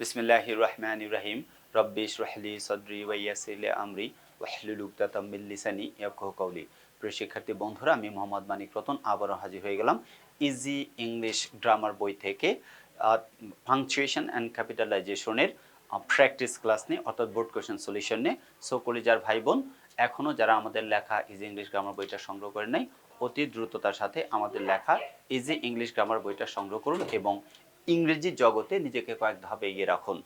বিসমিল্লাহ রহমান ইব্রাহিম রব্বিশ রহলি সদরি ওয়াইয়াসিলে আমরি ওয়াহলুল উকদাতাম লিসানি ইয়াফকাহু কওলি। প্রিয় শিক্ষার্থী বন্ধুরা, আমি মোহাম্মদ মানিক রতন আবারও হাজির হয়ে গেলাম ইজি ইংলিশ গ্রামার বই থেকে পাংচুয়েশন অ্যান্ড ক্যাপিটালাইজেশনের প্র্যাকটিস ক্লাস নিয়ে, অর্থাৎ বোর্ড কোয়েশন সলিউশন নিয়ে। সো কলিজার ভাই বোন এখনও যারা আমাদের লেখা ইজি ইংলিশ গ্রামার বইটা সংগ্রহ করে নাই, অতি দ্রুততার সাথে আমাদের লেখা ইজি ইংলিশ গ্রামার বইটা সংগ্রহ করুন এবং ইংরেজি জগতে নিজেকে কয়েক ধাপে এগিয়ে রাখুন।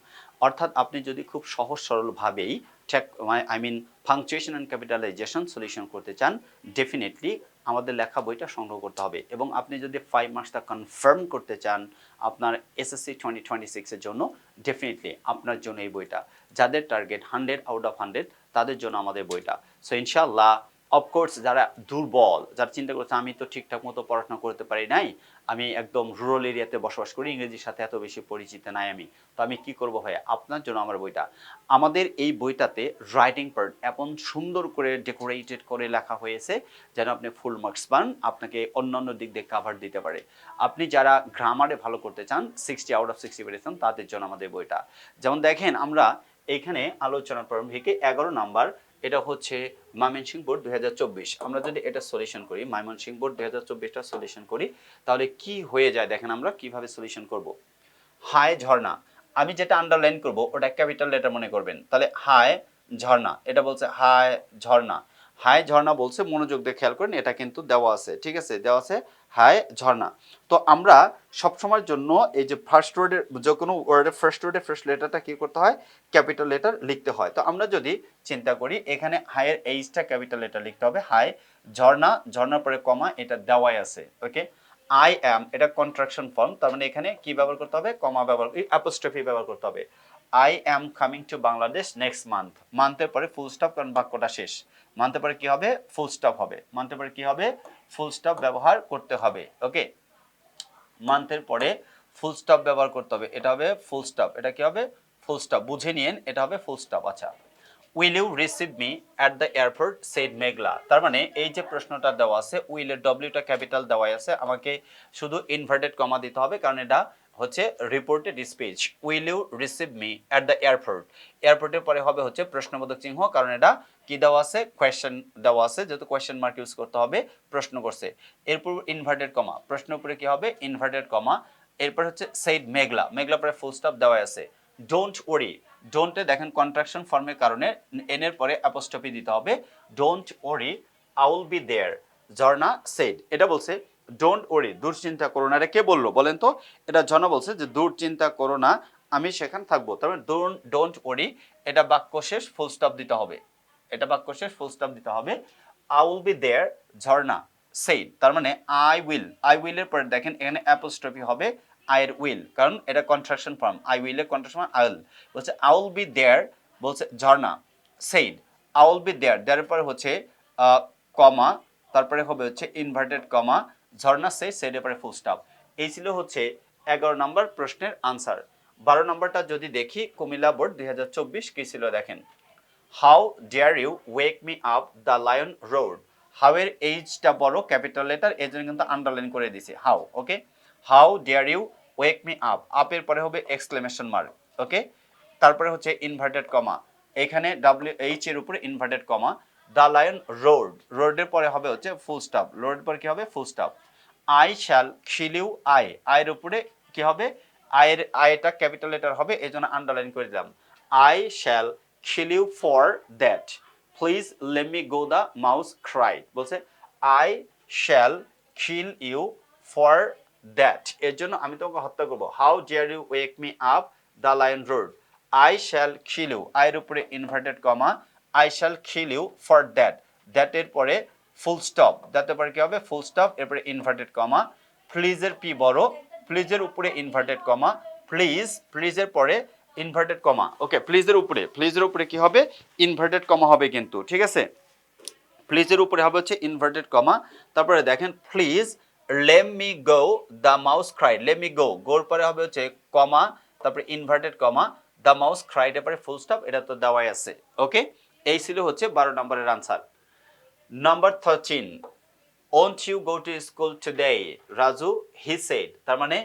অর্থাৎ আপনি যদি খুব সহজ সরলভাবেই ঠেক I mean punctuation and capitalisation solution করতে চান ডেফিনেটলি আমাদের লেখা বইটা সংগ্রহ করতে হবে। এবং আপনি যদি ফাইভ মার্কসটা কনফার্ম করতে চান আপনার এসএসসি টোয়েন্টি টোয়েন্টি সিক্সের জন্য ডেফিনেটলি আপনার জন্য এই বইটা। যাদের target hundred out of hundred তাদের জন্য আমাদের বইটা। সো ইনশাল্লাহ অফকোর্স যারা দুর্বল, যারা চিন্তা করছে, আমি তো ঠিকঠাক মতো পড়াশোনা করতে পারি নাই। আমি একদম রুরাল এরিয়াতে বসবাস করি, ইংরেজির সাথে এত বেশি পরিচিত নাই আমি। তো আমি কি করব ভাই আপনার জন্য আমার বইটা। আমাদের এই বইটাতে রাইটিং পার্ট এমন সুন্দর করে ডেকোরেটেড করে লেখা হয়েছে, যেন আপনি ফুল মার্কস পান, আপনাকে অন্যান্য দিক দিয়ে কাভার দিতে পারে। আপনি যারা গ্রামারে ভালো করতে চান সিক্সটি আউট অফ সিক্সটি পেরেছেন, তাদের জন্য আমাদের বইটা। যেমন দেখেন, আমরা এইখানে আলোচনার প্রারম্ভিকে এগারো নাম্বার এটা হচ্ছে ময়মনসিংহ বোর্ড দুই আমরা যদি এটা সলিউশন করি, ময়মনসিংহ বোর্ড দুই হাজার চব্বিশটা সলিউশন করি, তাহলে কি হয়ে যায় দেখেন আমরা, কীভাবে সলিউশন করব? হাই ঝর্ণা, আমি যেটা আন্ডারলাইন করব, ওটা ক্যাপিটাল লেটার মনে করবেন। তাহলে হাই ঝর্ণা, এটা বলছে হাই ঝর্ণা। হাই ঝর্ণা বলছে মনোযোগ দিয়ে খেয়াল করেন, এটা কিন্তু দেওয়া আছে, ঠিক আছে? দেওয়া আছে হাই ঝর্ণা। তো আমরা সবসময়ের জন্য এই যে ফার্স্ট ওয়ার্ডের যে কোনো ওয়ার্ডের ফার্স্ট ওয়ার্ডের ফার্স্ট লেটারটা কি করতে হয়? ক্যাপিটাল লেটার লিখতে হয়। তো আমরা যদি চিন্তা করি, এখানে হাইয়ের এইচটা ক্যাপিটাল লেটার লিখতে হবে। হাই ঝর্ণা ঝর্ণার পরে কমা, এটা দেওয়াই আছে। ওকে আই অ্যাম এটা কন্ট্রাকশন ফর্ম তার মানে এখানে কি ব্যবহার করতে হবে? কমা ব্যবহার অ্যাপোস্ট্রফি ব্যবহার করতে হবে। I am coming to Bangladesh next month মান্থের পরে ফুল স্টপ কারণ বাক্যটা শেষ। মান্থের পরে কি হবে? ফুল স্টপ হবে। মান্থের পরে কি হবে? ফুল স্টপ ব্যবহার করতে হবে। ওকে মান্থের পরে ফুল স্টপ ব্যবহার করতে হবে। এটা হবে ফুল স্টপ এটা কি হবে? ফুল স্টপ বুঝে নিয়েন, এটা হবে ফুল স্টপ আচ্ছা। Will you receive me at the airport said Meghla তার মানে এই যে প্রশ্নটা দেওয়া আছে উইলের ডব্লিউটা ক্যাপিটাল দেওয়া আছে, আমাকে শুধু ইনভার্টেড কমা দিতে হবে, কারণ এটা হচ্ছে reported speech will you receive me at the airport এয়ারপোর্টের পরে হবে হচ্ছে প্রশ্নবোধক চিহ্ন, কারণ এটা কি দেওয়া আছে? কোয়েশ্চেন দেওয়া আছে, যেহেতু কোয়েশ্চেন মার্ক ইউজ করতে হবে, প্রশ্ন করছে। এরপর ইনভার্টেড কমা প্রশ্ন উপরে কি হবে? ইনভার্টেড কমা এরপর হচ্ছে সেইড মেঘলা মেঘলা পরে ফুল স্টপ দেওয়া আছে। ডোন্ট ওরি ডোন্টে দেখেন কন্ট্রাকশন ফর্মের কারণে এন এর পরে অ্যাপোস্টপি দিতে হবে। ডোন্ট ওরি আউল বি দেয়ার ঝর্ণা সেড এটা বলছে ডোন্ট ওরি দুশ্চিন্তা করো না। কে বলল? বলেন তো। এটা ঝর্ণা বলছে যে, দুশ্চিন্তা করো না, আমি সেখানে থাকব। মানে ডোন্ট ডোন্ট ওরি এটা বাক্য শেষ ফুল স্টপ দিতে হবে। এটা বাক্য শেষ ফুল স্টপ দিতে হবে। I will be there Jharna said তার মানে আই উইল আই উইলের পরে দেখেন, এখানে অ্যাপোস্ট্রফি হবে আইয়ের উইল কারণ এটা কন্ট্রাকশন ফর্ম আই উইলের কন্ট্রাকশন আইল বলছে আই উইল বি দেয়ার বলছে, Jharna said I will be there there পরে হচ্ছে কমা তারপরে হবে হচ্ছে ইনভার্টেড কমা ঝর্ণা সে সেডের পরে ফুল স্টপ এই ছিল হচ্ছে এগারো নম্বর প্রশ্নের আনসার বারো নম্বরটা যদি দেখি, কুমিল্লা বোর্ড দুই হাজার চব্বিশ কী ছিল দেখেন? How dare you wake me up the lion roared how এর এইচটা বড় ক্যাপিটাল লেটার এই জন্য কিন্তু আন্ডারলাইন করে দিছি how okay how dare you wake me up আপের পরে হবে এক্সক্লেমেশন মার্ক ওকে তারপরে হচ্ছে ইনভার্টেড কমা এখানে ডাব্লিউ এইচ এর উপরে inverted comma the lion roared. রোডের পরে হবে হচ্ছে ফুল স্টপ। রোডের পরে কি হবে? Full stop. I shall kill you I. আয়ের উপরে কি হবে? আয়ের আয়টা ক্যাপিটাল লেটার হবে এই জন্য আন্ডারলাইন করে দিলাম। I shall kill you for that. Please let me go the mouse cry. বলছে, I shall kill you for that. এর জন্য আমি তোমাকে হত্যা করব। How dare you wake me up the lion roared? I shall kill you আয়ের উপরে inverted comma I shall kill you for that দ্যাটের পরে ফুল স্টপ দ্যাটের পরে কি হবে? ফুল স্টপ এরপরে ইনভার্টেড কমা প্লিজের পি বড়। প্লিজের উপরে ইনভার্টেড কমা প্লিজ প্লিজের পরে ইনভার্টেড কমা ওকে প্লিজের উপরে। প্লিজের উপরে কি হবে? ইনভার্টেড কমা হবে কিন্তু, ঠিক আছে? প্লিজের উপরে হবে হচ্ছে ইনভার্টেড কমা তারপরে দেখেন please let me go the mouse cried let me go গোর পরে হবে হচ্ছে কমা তারপরে inverted comma the mouse cried এর পরে ফুল স্টপ এটা তো দেওয়াই আছে। ওকে এই ছিল হচ্ছে বারো নম্বরের answer number thirteen won't you go to school today Raju he said তার মানে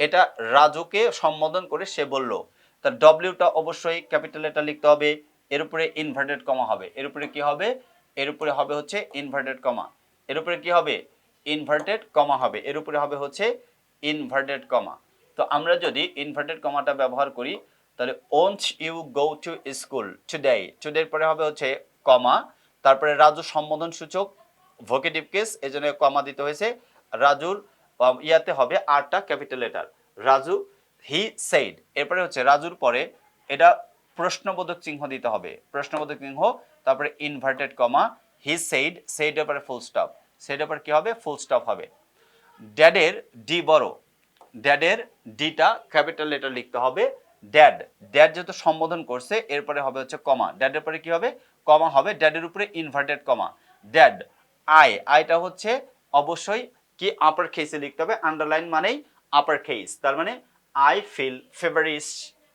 এটা রাজুকে সম্বোধন করে সে বলল। তার ডব্লিউটা অবশ্যই ক্যাপিটাল লেটার লিখতে হবে, এর উপরে ইনভার্টেড কমা হবে। এর উপরে কি হবে? এর উপরে হবে হচ্ছে ইনভার্টেড কমা এর উপরে কি হবে? ইনভার্টেড কমা হবে। এর উপরে হবে হচ্ছে ইনভার্টেড কমা তো আমরা যদি ইনভার্টেড কমাটা ব্যবহার করি তাহলে won't you go to school today টুডের পরে হবে হচ্ছে কমা তারপরে রাজু সম্বোধন সূচক ভোকেটিভ কেস এই জন্য কমা দিতে হয়েছে। রাজুর ইয়াতে হবে আটটা capital letter Raju he said এরপরে হচ্ছে রাজুর পরে এটা প্রশ্নবোধক চিহ্ন দিতে হবে। প্রশ্নবোধক চিহ্ন, তারপরে ইনভার্টেড কমা হি সেইড সেইডের পরে ফুল স্টপ সেইডের পরে কি হবে? ফুল স্টপ হবে। ড্যাডের ডি বড়। ড্যাডের ডিটা ক্যাপিটাল লেটার লিখতে হবে। ড্যাড ড্যাড যেহেতু সম্বোধন করছে, এরপরে হবে হচ্ছে কমা ড্যাডের পরে কি হবে? কমা হবে। ড্যাডের উপরে ইনভার্টেড কমা ড্যাড আই আইটা হচ্ছে অবশ্যই কি আপার কেসে লিখতে হবে। আন্ডারলাইন মানেই আপার কেস তার মানে আই ফিল ফেভারিস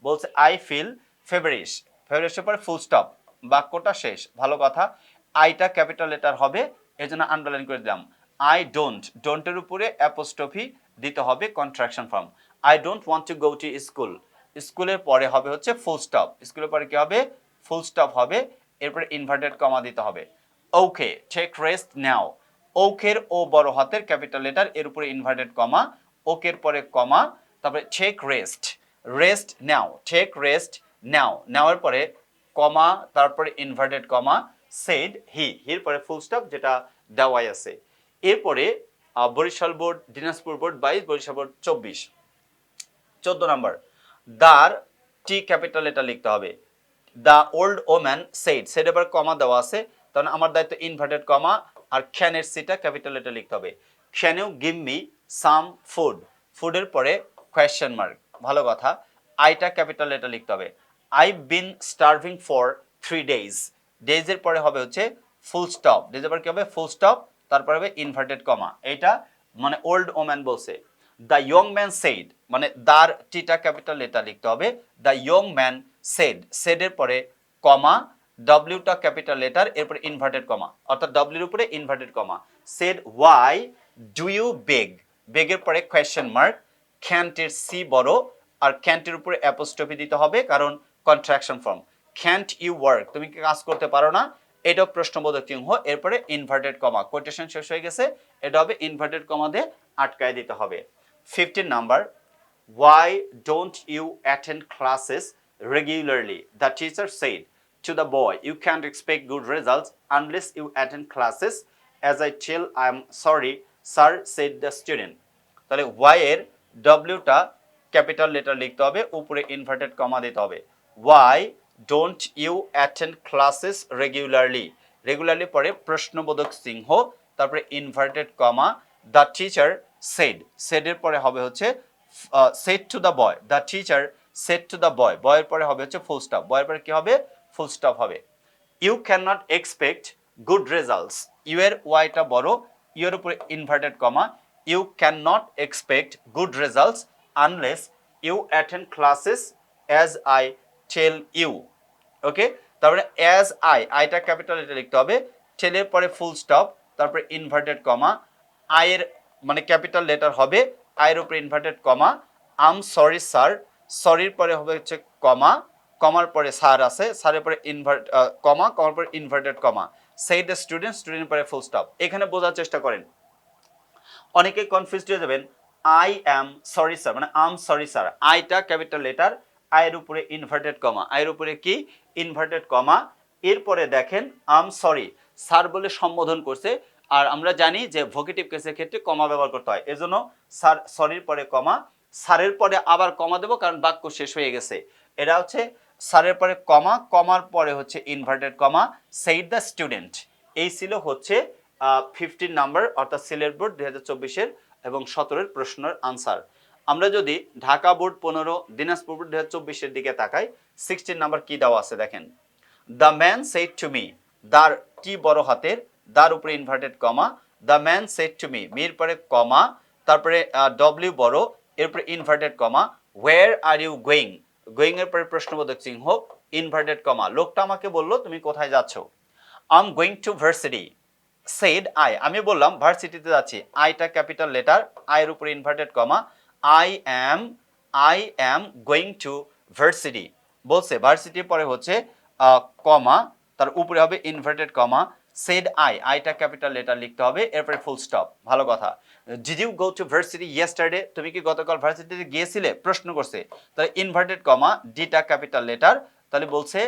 বলছে আই ফিল ফেভারিস ফেভারিসের পরে ফুল স্টপ বাক্যটা শেষ। ভালো কথা। আইটা ক্যাপিটাল লেটার হবে। এজন্য আন্ডারলাইন করে দিলাম। আই ডোন্ট ডোন্টের উপরে অ্যাপোস্টফি দিতে হবে। Contraction form I don't want to go to school স্কুলের পরে হবে হচ্ছে ফুল স্টপ স্কুলের পরে কি হবে? ফুল স্টপ হবে। এরপরে ইনভার্টেড কমা দিতে হবে। ওকে টেক রেস্ট নাও ওকের ও বড় হাতের ক্যাপিটাল লেটার এর উপরে ইনভার্টেড কমা ওকের পরে কমা তারপরে take rest rest now take rest now নেওয়ার পরে কমা তারপরে ইনভার্টেড কমা সেড হি হির পরে ফুল স্টপ যেটা দেওয়াই আছে। এরপরে বরিশাল বোর্ড, দিনাজপুর বোর্ড, বাইশ, বরিশাল বোর্ড, চব্বিশ। চোদ্দ নম্বর। দার, টি ক্যাপিটাল এটা লিখতে হবে। The old woman said said এবার কমা দেওয়া আছে, তখন আমার দায়িত্ব ইনভার্টেড কমা, আর খ্যানের সিটা ক্যাপিটাল এটা লিখতে হবে। খ্যানেও গিভ মি সাম ফুড। ফুডের পরে কোয়েশ্চেন মার্ক, ভালো কথা। আইটা ক্যাপিটাল এটা লিখতে হবে। I been starving for three days ডেজের পরে হবে হচ্ছে ফুল স্টপ। ডেজের পরে কি হবে? ফুল স্টপ, তারপরে হবে ইনভার্টেড কমা। এটা মানে ওল্ড ওম্যান বলছে। দ্য ইয়ং ম্যান সেড মানে দার টিটা ক্যাপিটাল লেটার লিখতে হবে, দ্য ইয়ং ম্যান সেড সেডের পরে কমা, ডব্লিউটা ক্যাপিটাল লেটার এরপরে ইনভার্টেড কমা, অর্থাৎ ডব্লিউর উপরে inverted comma. Said why do you beg? বেগের পরে কোয়েশ্চেন মার্ক খ্যান্টের সি বড়? আর ক্যান্টের উপরে অ্যাপোস্টপি দিতে হবে, কারণ contraction form. Can't you work তুমি কি কাজ করতে পারো না? এটাও প্রশ্নবোধক চিহ্ন এরপরে ইনভার্টেড কমা। কোটেশন শেষ হয়ে গেছে, এটা হবে ইনভার্টেড কমা দিয়ে আটকায় দিতে হবে। Fifteen number why don't you attend classes regularly the teacher said to the boy you can't expect good results unless you attend classes as i tell i'm sorry sir said the student তাহলে why এর wটা capital letter লিখতে হবে উপরে inverted comma দিতে হবে why don't you attend classes regularly রেগুলারলি পরে প্রশ্নবোধক চিহ্ন তারপরে inverted comma the teacher said সেডের পরে হবে হচ্ছে said to the boy the teacher said to the boy বয়ের পরে হবে হচ্ছে ফুল স্টপ বয়ের পরে কি হবে? ফুল স্টপ হবে। You can not expect good results you এর ওয়াইটা বড় ইউ এর উপরে inverted comma you can not expect good results unless you attend classes as I tell you okay তারপরে অ্যাজ আই আইটা ক্যাপিটাল এটা লিখতে হবে টেলের পরে ফুল স্টপ তারপরে ইনভার্টেড কমা আয়ের মানে ক্যাপিটাল লেটার হবে আয়ের উপরে inverted comma I'm sorry sir সরির পরে হবে হচ্ছে কমা কমার পরে স্যার আছে স্যারের পরে ইনভার্ট কমা কমার পরে ইনভার্টেড কমা সেই দ্য স্টুডেন্ট স্টুডেন্ট পরে ফুল স্টপ এখানে বোঝার চেষ্টা করেন। অনেকে কনফিউজ হয়ে যাবেন আই অ্যাম সরি স্যার মানে আম সরি স্যার আইটা ক্যাপিটাল লেটার আয়ের উপরে ইনভার্টেড কমা আয়ের উপরে কি? ইনভার্টেড কমা এরপরে দেখেন আম সরি স্যার বলে সম্বোধন করছে আর আমরা জানি যে ভোকেটিভ কেসের ক্ষেত্রে কমা ব্যবহার করতে হয়। এজন্য স্যার সরির পরে কমা, সারের পরে আবার কমা দেবো কারণ বাক্য শেষ হয়ে গেছে। এটা হচ্ছে স্যারের পরে কমা, কমার পরে হচ্ছে inverted comma said the student এই ছিল হচ্ছে ফিফটিন নাম্বার অর্থাৎ সিলেট বোর্ড দুই হাজার চব্বিশের এবং সতেরোর প্রশ্নের আনসার আমরা যদি ঢাকা বোর্ড পনেরো, দিনাজপুর বোর্ড দুই হাজার চব্বিশের দিকে তাকাই সিক্সটিন নাম্বার কি দেওয়া আছে দেখেন। The man set to me দার টি বড় হাতের দার উপরে inverted comma the man set to me Mir পরে কমা তারপরে ডব্লিউ বড় এরপরে ইনভার্টেড কমা ওয়ের আর ইউ গোয়িং গোয়িং এর পরে প্রশ্নবোধক চিহ্ন ইনভার্টেড কমা লোকটা আমাকে বলল, তুমি কোথায় যাচ্ছ? I'm going to varsity said I আমি বললাম ভার্সিটিতে যাচ্ছি। আইটা ক্যাপিটাল লেটার আয়ের উপরে inverted comma I am I am going to varsity বলছে ভার্সিটির পরে হচ্ছে কমা তার উপরে হবে ইনভার্টেড কমা সেড আই আইটা ক্যাপিটাল লেটার লিখতে হবে, এরপরে ফুল স্টপ ভালো কথা। Did you go to varsity yesterday তুমি কি গতকাল ভার্সিটিতে গিয়েছিলে? প্রশ্ন করছে। তাহলে ইনভার্টেড কমা ডিটা ক্যাপিটাল লেটার তাহলে বলছে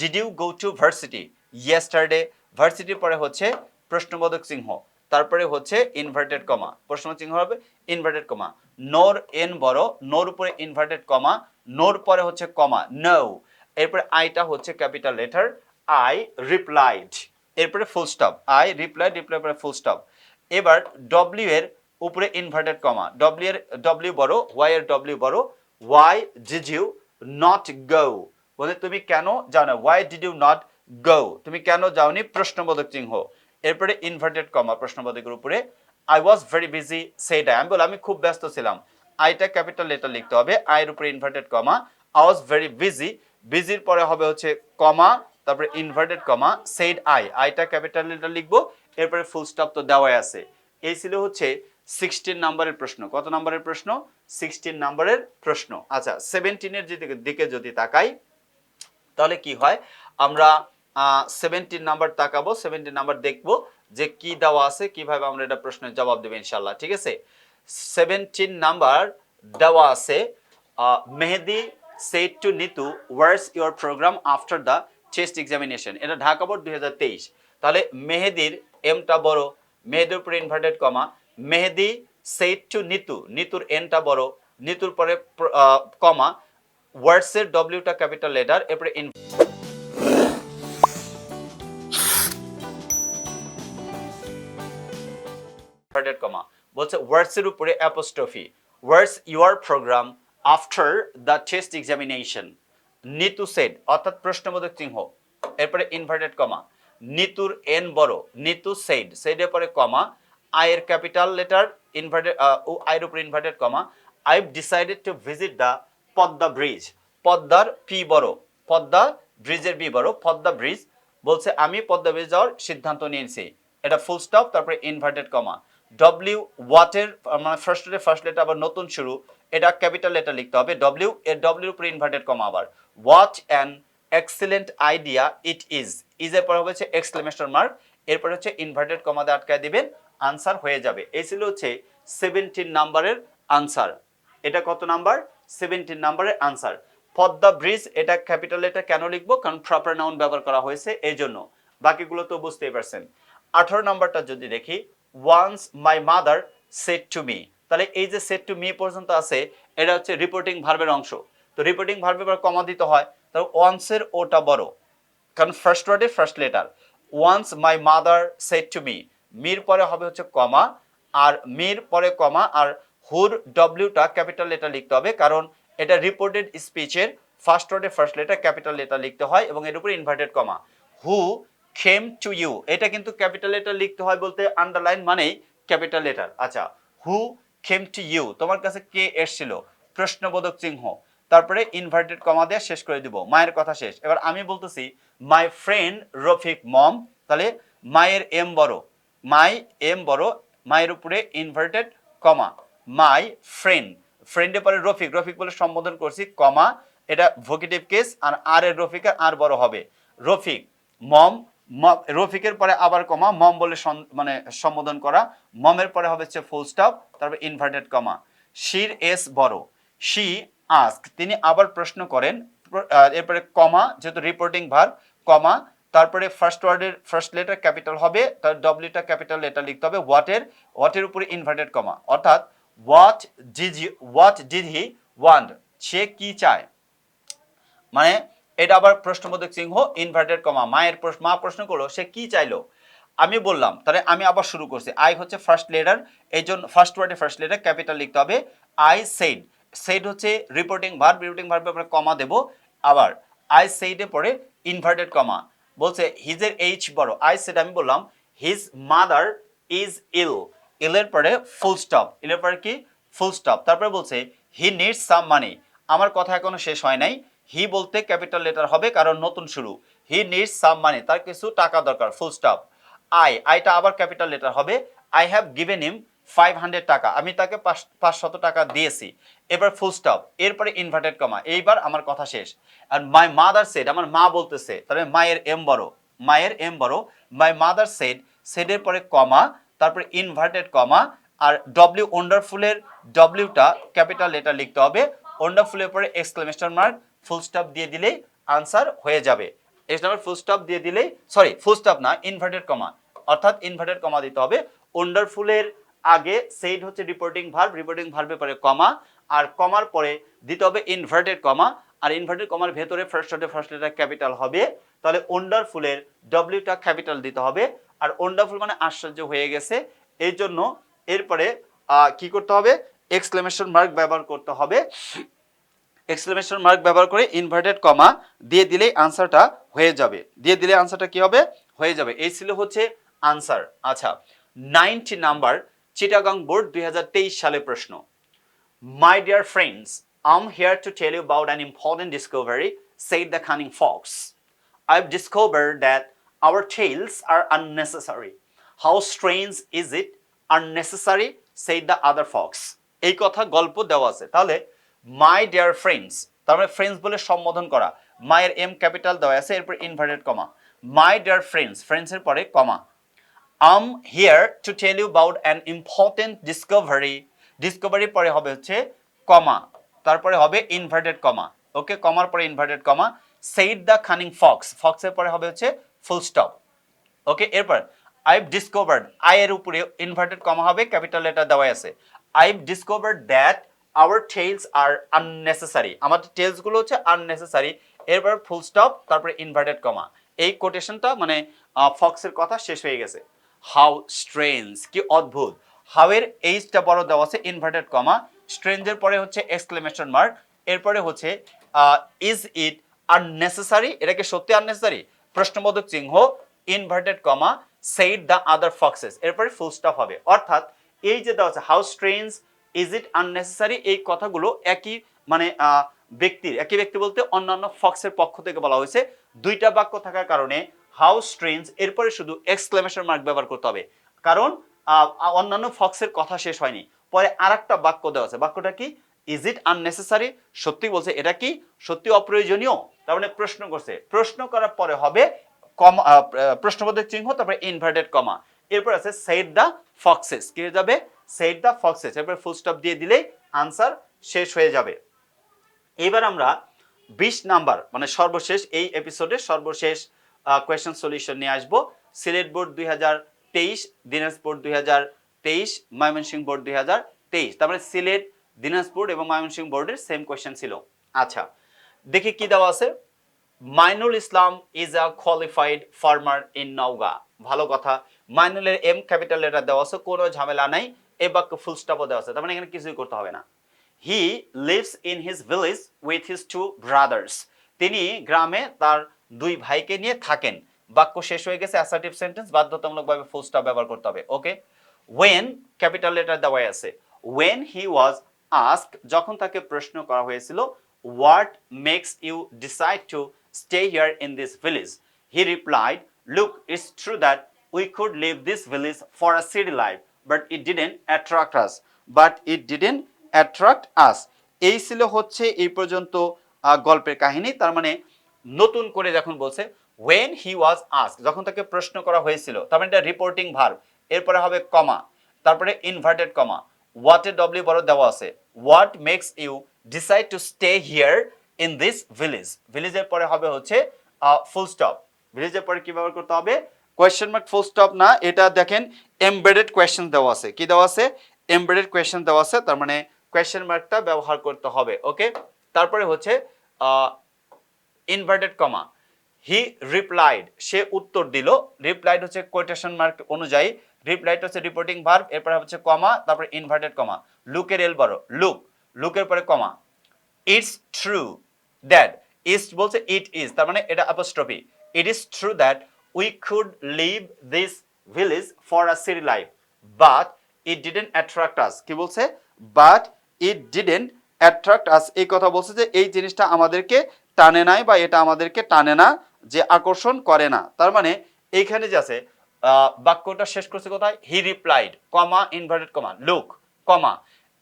did you go to varsity yesterday ভার্সিটির পরে হচ্ছে প্রশ্নবোধক চিহ্ন, তারপরে হচ্ছে ইনভার্টেড কমা প্রশ্ন চিহ্ন হবে ইনভার্টেড কমা নোর এন বড় নোর উপরে ইনভার্টেড কমা নোর পরে হচ্ছে কমা নো এরপরে আইটা হচ্ছে ক্যাপিটাল লেটার আই রিপ্লাইড এরপরে full stop I reply reply পরে ফুল স্টপ এবার ডব্লিউ এর উপরে ইনভার্টেড কমা ডব্লিউ এর ডব্লিউ বড় ওয়াই এর ডব্লিউ বড় why did you not go বলে তুমি কেন যাও না why did you not go তুমি কেন যাওনি? প্রশ্নবোধক চিহ্ন। এরপরে ইনভার্টেড কমা প্রশ্নবোধকের উপরে। আই ওয়াজ ভেরি বিজি সেইটা আমি বললাম, আমি খুব ব্যস্ত ছিলাম। আইটা ক্যাপিটাল লেটার লিখতে হবে। আইয়ের উপরে inverted comma I was very busy বিজির পরে হবে হচ্ছে কমা তারপরে ইনভার্টেড কমা সেইড আই আইটা ক্যাপিটাল লেটার লিখব, এরপরে ফুল স্টপ তো দেওয়াই আছে। এই ছিল হচ্ছে সিক্সটিন নাম্বারের প্রশ্ন। কত নাম্বারের প্রশ্ন? সিক্সটিন নাম্বারের প্রশ্ন। আচ্ছা সেভেন্টিনের দিকে যদি তাকাই, তাহলে কি হয়? আমরা সেভেন্টিন নাম্বার তাকাবো সেভেন্টিন নাম্বার দেখব যে কি দেওয়া আছে, কীভাবে আমরা এটা প্রশ্নের জবাব দেবো ইনশাল্লাহ ঠিক আছে? সেভেন্টিন নাম্বার দেওয়া আছে Mehedi said to Nitu what's your programme after the test examination এটা ঢাকা বোর্ড দুই তাহলে মেহেদির এমটা বড়, মেহেদির উপরে inverted comma Mehedi said to Nitu, নিতুর এনটা বড়, নিতুর পরে কমা ওয়ার্ডসের ডব্লিউটা ক্যাপিটাল লেটার এরপরে ইন কমা বলছে ওয়ার্ডসের উপরে apostrophe what's your programme after the test examination Nitu said অর্থাৎ প্রশ্নবোধক চিহ্ন। এরপরে ইনভার্টেড কমা নিতুর এন বড়, নিতু সেড সেডের পরে কমা আয়ের ক্যাপিটাল লেটার ইনভার্টেড ও আয়ের উপর inverted comma I decided to visit the Padma bridge পদ্মার পি বড়, পদ্মা ব্রিজের বি বড়, পদ্মা ব্রিজ বলছে আমি পদ্মা ব্রিজ যাওয়ার সিদ্ধান্ত নিয়েছি। এটা ফুল স্টপ তারপরে ইনভার্টেড কমা ডব্লিউ ওয়াটের মানে ফার্স্ট ফার্স্ট লেটার আবার নতুন শুরু, এটা ক্যাপিটাল লেটার লিখতে হবে। ডব্লিউ এর ডব্লিউ উপরে ইনভার্টেড কমা আবার। What an excellent idea it is is এর পর হচ্ছে এক্সক্লেমেশন মার্ক এরপর হচ্ছে ইনভার্টেড কমাতে আটকায় দিবেন আনসার হয়ে যাবে। এই ছিল হচ্ছে সেভেন্টিন নাম্বারের আনসার এটা কত নাম্বার সেভেন্টিন নাম্বারের আনসার ফর পদ্মা ব্রিজ এটা ক্যাপিটাল লেটার কেন লিখব? কারণ প্রপার নাউন ব্যবহার করা হয়েছে এই জন্য বাকিগুলো তো বুঝতেই পারছেন। আঠারো নাম্বারটা যদি দেখি once my mother said to me তাহলে এই যে সেট টু মি পর্যন্ত আছে, এটা হচ্ছে রিপোর্টিং ভার্বের অংশ। তো রিপোর্টিং ভার্বের কমা দিতে হয়, তাহলে ওয়ান্সের ওটা বড়। কারণ ফার্স্ট ওয়ার্ডে first letter once my mother said to me Mir পরে হবে হচ্ছে কমা আর মির পরে কমা আর হুর ডব্লিউটা ক্যাপিটাল লেটার লিখতে হবে, কারণ এটা রিপোর্টেড স্পিচের ফার্স্ট ওয়ার্ডে ফার্স্ট লেটার ক্যাপিটাল লেটার লিখতে হয়, এবং এর উপরে inverted comma who came to you এটা কিন্তু ক্যাপিটাল লেটার লিখতে হয় বলতে আন্ডারলাইন মানেই ক্যাপিটাল লেটার আচ্ছা হু খেম টু ইউ তোমার কাছে কে এসছিল? প্রশ্নবোধক চিহ্ন। তারপরে ইনভার্টেড কমা দিয়ে শেষ করে দিব। মায়ের কথা শেষ। এবার আমি বলতেছি মাই ফ্রেন্ড রফিক মম তাহলে মায়ের এম বড়। মাই এম বড়, মায়ের উপরে ইনভার্টেড কমা মাই ফ্রেন্ড ফ্রেন্ডের পরে রফিক রফিক বলে সম্বোধন করছি কমা এটা ভোকেটিভ কেস আর আর এর রফিক আর বড় হবে। রফিক মম রফিকের পরে আবার কমা, মম বলে মানে সম্বোধন করা। মমের পরে হবে হচ্ছে ফুল স্টপ তারপর ইনভার্টেড কমা শির এস বড়। শি আস্ক তিনি আবার প্রশ্ন করেন এরপরে কমা, যেহেতু রিপোর্টিং ভার কমা, তারপরে ফার্স্ট ওয়ার্ডের ফার্স্ট লেটার ক্যাপিটাল হবে, তার ডব্লিউটা ক্যাপিটাল লেটার লিখতে হবে হোয়াটের হোয়াটের উপরে ইনভার্টেড কমা অর্থাৎ what did what did he want সে কি চায়? মানে এটা আবার প্রশ্নবোধক চিহ্ন ইনভার্টেড কমা মায়ের প্রশ্ন, মা প্রশ্ন করল, সে কি চাইলো? আমি বললাম, তাহলে আমি আবার শুরু করছি। আই হচ্ছে ফার্স্ট লেটার এই জন্য ফার্স্ট ওয়ার্ডে ফার্স্ট লেটার ক্যাপিটাল লিখতে হবে। আই সেইড সেইড হচ্ছে রিপোর্টিং ভার্ব রিপোর্টিং ভার্বে আমরা কমা দেব। আবার আই সেইডে পরে ইনভার্টেড কমা বলছে হিজের এইচ বড়। আই সেড আমি বললাম হিজ মাদার ইজ ইল ইলের পরে ফুল স্টপ ইলের পরে কি? ফুল স্টপ তারপরে বলছে হি নিডস সাম মানি আমার কথা এখনও শেষ হয় নাই। হি বলতে ক্যাপিটাল লেটার হবে, কারণ নতুন শুরু। হি নিডস সাম মানি, তার কিছু টাকা দরকার, ফুল স্টপ। আই আইটা আবার ক্যাপিটাল লেটার হবে। I have given him five hundred taka, আমি তাকে পাঁচ, পাঁচশত টাকা দিয়েছি। এবার ফুল স্টপ, এরপরে ইনভার্টেড কমা এইবার আমার কথা শেষ। আর মাই মাদার সেড আমার মা বলতেছে তাহলে মায়ের এম বড়, মায়ের এম বড় মাই মাদার সেড সেডের পরে কমা তারপরে ইনভার্টেড কমা আর ডব্লিউ ওয়ান্ডারফুলের ডব্লিউটা ক্যাপিটাল লেটার লিখতে হবে। ওয়ান্ডারফুলের পরে এক্সক্লেমেশন মার্ক ফুল স্টপ দিয়ে দিলেই আনসার হয়ে যাবে। এক্সক্লেমেশন ফুল স্টপ দিয়ে দিলেই সরি ফুল স্টপ না ইনভার্টেড কমা অর্থাৎ ইনভার্টেড কমা দিতে হবে। ওয়ান্ডারফুলের আগে সেইড হচ্ছে রিপোর্টিং ভার্ব রিপোর্টিং ভার্বের পরে কমা আর কমার পরে দিতে হবে ইনভার্টেড কমা আর ইনভার্টেড কমার ভেতরে first order first letter capital হবে। তাহলে ওয়ান্ডারফুলের ডব্লিউটা ক্যাপিটাল দিতে হবে, আর ওয়ান্ডারফুল মানে আশ্চর্য হয়ে গেছে। এই জন্য এরপরে কি করতে হবে? এক্সক্লেমেশন মার্ক ব্যবহার করতে হবে। এক্সপ্লেমেশন মার্ক ব্যবহার করে ইনভার্টেড কমা দিয়ে দিলেই আনসারটা হয়ে যাবে। দিয়ে দিলে আনসারটা কি হবে? হয়ে যাবে। এই ছিল হচ্ছে আনসার আচ্ছা নাইনটি নাম্বার চিটাগাং বোর্ড দুই হাজার তেইশ সালে প্রশ্ন। My dear friends am here to tell you an important discovery said the cunning fox I have discover that our tails are unnecessary how strange is it unnecessary said the other fox এই কথা গল্প দেওয়া আছে। তাহলে মাই dear friends তার মানে friends বলে সম্বোধন করা। মায়ের এম ক্যাপিটাল দেওয়া আছে, এরপর inverted comma my dear friends ফ্রেন্ডসের পরে comma am here to tell you about an important discovery discovery পরে হবে হচ্ছে কমা তারপরে হবে ইনভার্টেড কমা ওকে কমার পরে inverted comma said the cunning fox ফক্সের পরে হবে হচ্ছে ফুল স্টপ ওকে এরপর আইভ ডিসকভার্ড আই এর উপরে ইনভার্টেড কমা হবে ক্যাপিটাল লেটার দেওয়া আছে। I've discovered that our tails are unnecessary আমাদের টেলসগুলো হচ্ছে আননেসেসারি এরপর ফুল স্টপ তারপরে ইনভার্টেড কমা এই কোটেশনটা মানে ফক্সের কথা শেষ হয়ে গেছে। হাউ স্ট্রেঞ্জ কি অদ্ভুত। হাউ এর এইচটা বড় দেওয়া আছে ইনভার্টেড কমা স্ট্রেঞ্জের পরে হচ্ছে এক্সক্লেমেশন মার্ক এরপরে হচ্ছে ইজ ইট আননেসেসারি এটা কি সত্যি আননেসেসারি প্রশ্নবোধক চিহ্ন inverted comma said the other foxes এরপরে ফুল স্টপ হবে। অর্থাৎ, এই যে দেওয়া আছে how strange is it unnecessary এই কথাগুলো একই মানে ব্যক্তির, একই ব্যক্তি বলতে অন্যান্য ফক্সের পক্ষ থেকে বলা হয়েছে। দুইটা বাক্য থাকার কারণে হাউ স্ট্রেঞ্জ এরপরে শুধু এক্সক্লেমেশন মার্ক ব্যবহার করতে হবে। কারণ অন্যান্য ফক্সের কথা শেষ হয়নি। পরে আরেকটা বাক্য দেওয়া আছে। বাক্যটা কি? ইজ ইট আননেসেসারি সত্যি বলছে, এটা কি? সত্যি অপ্রয়োজনীয়? তার মানে প্রশ্ন করছে। প্রশ্ন করার পরে হবে কমা প্রশ্নবোধক চিহ্ন, তারপরে ইনভার্টেড কমা এরপর আছে সেট দ্য ফক্সেস কি যাবে? সেট দ্য ফক্সেস এরপর ফুল স্টপ দিয়ে দিলেই আনসার শেষ হয়ে যাবে। এবার আমরা বিশ নাম্বার মানে সর্বশেষ এই এপিসোডের সর্বশেষ কোয়েশ্চেন সলিউশন নিয়ে আসব। সিলেট বোর্ড দুই হাজার তেইশ দিনাজপুর দুই হাজার তেইশ ময়মনসিংহ বোর্ড দুই হাজার তেইশ। তার মানে সিলেট দিনাজপুর এবং ময়মনসিংহ বোর্ডের সেম কোয়েশ্চেন ছিল। আচ্ছা দেখি কি দেওয়া আছে। Mainul Islam is a qualified farmer in Naogaon ভালো কথা। মাইনুলের এম ক্যাপিটাল লেটার দেওয়া আছে, কোনো ঝামেলা নাই। এ বাক্য ফুল স্টপও দেওয়া আছে। তার মানে এখানে কিছুই করতে হবে না। He lives in his village with his two brothers তিনি গ্রামে তার দুই ভাইকে নিয়ে থাকেন। বাক্য শেষ হয়ে গেছে অ্যাসার্টিভ সেন্টেন্স বাধ্যতামূলকভাবে ফুল স্টপ ব্যবহার করতে হবে। ওকে ওয়েন ক্যাপিটাল লেটার দেওয়া আছে। ওয়েন হি ওয়াজ আস্ক যখন তাকে প্রশ্ন করা হয়েছিল what makes you decide to stay here in this village he replied look it's true that we could leave this village for a city life but it didn't attract us but it didn't attract us এই ছিল হচ্ছে এই পর্যন্ত গল্পের কাহিনী। তার মানে নতুন করে যখন বলছে ওয়েন হি ওয়াজ আস্ক যখন তাকে প্রশ্ন করা হয়েছিল, তার মানে এটা রিপোর্টিং ভার্ব এরপরে হবে কমা তারপরে ইনভার্টেড কমা হোয়াট ডব্লিউ বড় দেওয়া আছে what makes you decide to stay here in this village ভিলেজের পরে হবে হচ্ছে ফুল স্টপ ভিলেজের পরে কি ব্যবহার করতে হবে? কোয়েশ্চেন মার্ক ফুল স্টপ না। এটা দেখেন এমবেডেড কোয়েশ্চেন দেওয়া আছে। কি দেওয়া আছে? এমবেডেড কোয়েশ্চেন দেওয়া আছে, তার মানে কোয়েশ্চেন মার্কটা ব্যবহার করতে হবে ওকে তারপরে হচ্ছে ইনভার্টেড কমা হি রিপ্লাইড সে উত্তর দিল। রিপ্লাইড হচ্ছে কোটেশন মার্ক অনুযায়ী। রিপ্লাইড হচ্ছে রিপোর্টিং ভার্ব এরপরে হচ্ছে কমা তারপরে ইনভার্টেড কমা লুকের এল বড় লুক লুকের পরে comma it's true that is বলছে ইট ইজ তার মানে এটা apostrophe it is true that we could leave this village for a city life but it didn't attract us কি বলছে? But it didn't attract us এই কথা বলছে যে এই জিনিসটা আমাদেরকে টানে নাই বা এটা আমাদেরকে টানে না, যে আকর্ষণ করে না। তার মানে এইখানে যে আছে বাক্যটা শেষ করছে কোথায়? He replied comma inverted comma look comma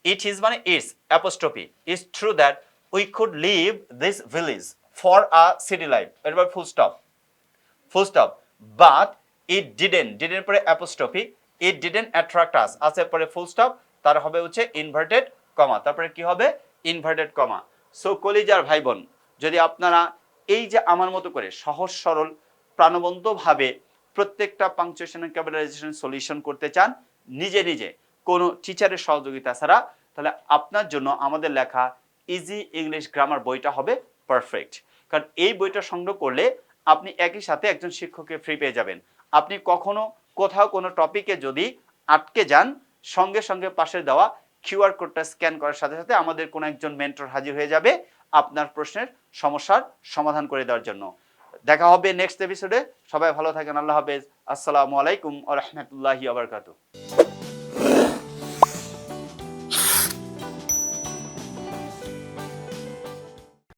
it is মানে it's apostrophe is true that we could leave this village for a city life এরপর full stop full stop but it didn't didn't পরে apostrophe it didn't attract us আছে পরে full stop তার হবে হচ্ছে inverted comma তারপরে কি হবে? ইনভার্টেড কমা সো কলিজার ভাই বোন যদি আপনারা এই যে আমার মতো করে সহজ সরল প্রাণবন্তভাবে প্রত্যেকটা পাংচুয়েশন ক্যাপিটালাইজেশন সলিউশন করতে চান, নিজে নিজে কোনো টিচারের সহযোগিতা ছাড়া, তাহলে আপনার জন্য আমাদের লেখা ইজি ইংলিশ গ্রামার বইটা হবে পারফেক্ট কারণ এই বইটা সংগ্রহ করলে আপনি একই সাথে একজন শিক্ষককে ফ্রি পেয়ে যাবেন। আপনি কখনো কোথাও কোনো টপিকে যদি আটকে যান, সঙ্গে সঙ্গে পাশে দেওয়া কিউআর কোডটা স্ক্যান করার সাথে সাথে আমাদের কোনো একজন মেন্টর হাজির হয়ে যাবে আপনার প্রশ্নের সমস্যার সমাধান করে দেওয়ার জন্য। দেখা হবে নেক্সট এপিসোডে সবাই ভালো থাকেন, আল্লাহ হাফেজ। আসসালামু আলাইকুম আ রহমতুল্লাহি আবরকাতু